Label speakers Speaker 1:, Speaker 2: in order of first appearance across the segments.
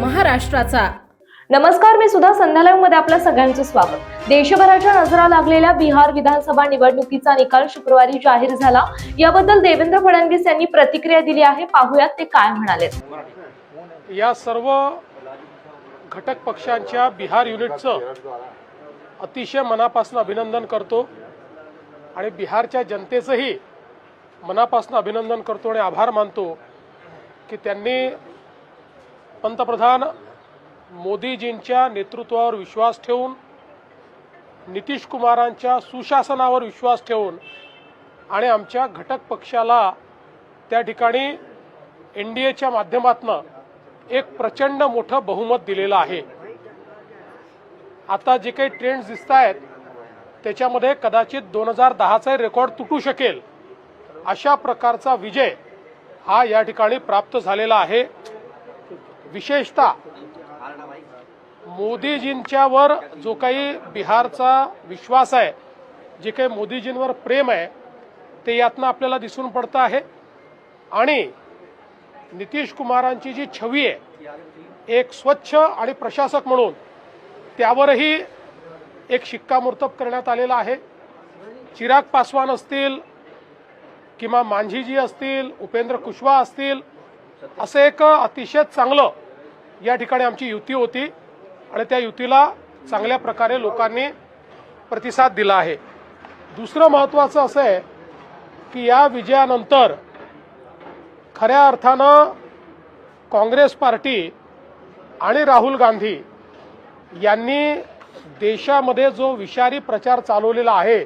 Speaker 1: महाराष्ट्राचा.
Speaker 2: नमस्कार मी सुद्धा संध्यालयमध्ये आपल्या सगळ्यांचं स्वागत. देशभराच्या नजरा लागलेल्या बिहार विधानसभा निवडणुकीचा निकाल शुक्रवारी जाहीर झाला. याबद्दल देवेंद्र फडणवीस यांनी प्रतिक्रिया दिली आहे. पाहुयात ते काय म्हणालेत
Speaker 3: या सर्व घटक पक्षांच्या बिहार युनिटचं अतिशय मनापासून अभिनंदन करतो आणि बिहारच्या जनतेचंही मनापासून अभिनंदन करतो आणि आभार मानतो. की त्यांनी पंतप्रधान मोदीजींच्या नेतृत्वावर विश्वास ठेवून नितीश कुमारांच्या सुशासनावर विश्वास ठेवून आणि आमच्या घटक पक्षाला त्या ठिकाणी एन डी एच्या माध्यमातनं एक प्रचंड मोठं बहुमत दिलेलं आहे. आता जे काही ट्रेंड्स दिसत आहेत त्याच्यामध्ये कदाचित दोन हजार दहाचा रेकॉर्ड तुटू शकेल. अशा प्रकारचा विजय हा या ठिकाणी प्राप्त झालेला आहे. विशेषतः मोदीजींच्यावर जो काही बिहारचा विश्वास आहे जे काही मोदीजींवर प्रेम आहे ते यातनं आपल्याला दिसून पडतं आहे. आणि नितीश कुमारांची जी छवी आहे एक स्वच्छ आणि प्रशासक म्हणून त्यावरही एक शिक्कामोर्तब करण्यात आलेला आहे. चिराग पासवान असतील किंवा मांझीजी असतील उपेंद्र कुशवा असतील असं एक अतिशय चांगलं या ठिकाणी आमची युती होती आणि त्या युतीला चांगल्या प्रकारे लोकांनी प्रतिसाद दिला आहे. दुसरं महत्त्वाचं असं आहे की या विजयानंतर खऱ्या अर्थानं काँग्रेस पार्टी आणि राहुल गांधी यांनी देशामध्ये जो विषारी प्रचार चालवलेला आहे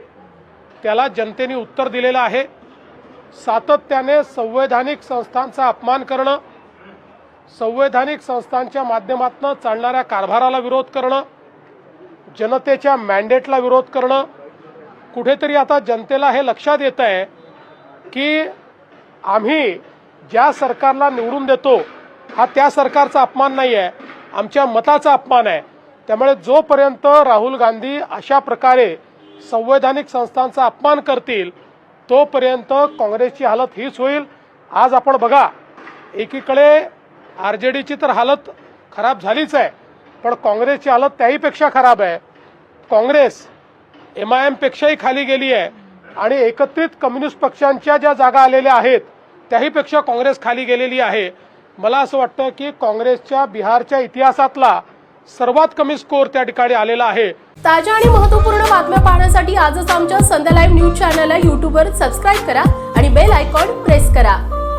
Speaker 3: त्याला जनतेने उत्तर दिलेलं आहे. सातत्याने संवैधानिक संस्थांचा अपमान करणं संवैधानिक संस्थांच्या माध्यमातून चालणाऱ्या कारभाराला विरोध करणं जनतेच्या मॅन्डेटला विरोध करणं कुठेतरी आता जनतेला हे लक्षात येत आहे की आम्ही ज्या सरकारला निवडून देतो हा त्या सरकारचा अपमान नाही आहे आमच्या मताचा अपमान आहे. त्यामुळे जोपर्यंत राहुल गांधी अशा प्रकारे संवैधानिक संस्थांचा अपमान करतील तोपर्यंत काँग्रेसची हालत हीच होईल. आज आपण बघा एकीकडे आर जे डीची तर हालत खराब झालीच आहे पण काँग्रेसची हालत त्याहीपेक्षा खराब आहे. काँग्रेस एम आय एमपेक्षाही खाली गेली आहे आणि एकत्रित कम्युनिस्ट पक्षांच्या ज्या जागा आलेल्या आहेत त्याहीपेक्षा काँग्रेस खाली गेलेली आहे. मला असं वाटतं की काँग्रेसच्या बिहारच्या इतिहासातला सर्वात कमी स्कोअर त्या ठिकाणी आलेला आहे.
Speaker 1: ताज्या आणि महत्त्वपूर्ण बातम्या पाहण्यासाठी आजच आमच्या संध्या लाईव्ह न्यूज चॅनलला यूट्यूबवर सबस्क्राईब करा आणि बेल आयकॉन प्रेस करा.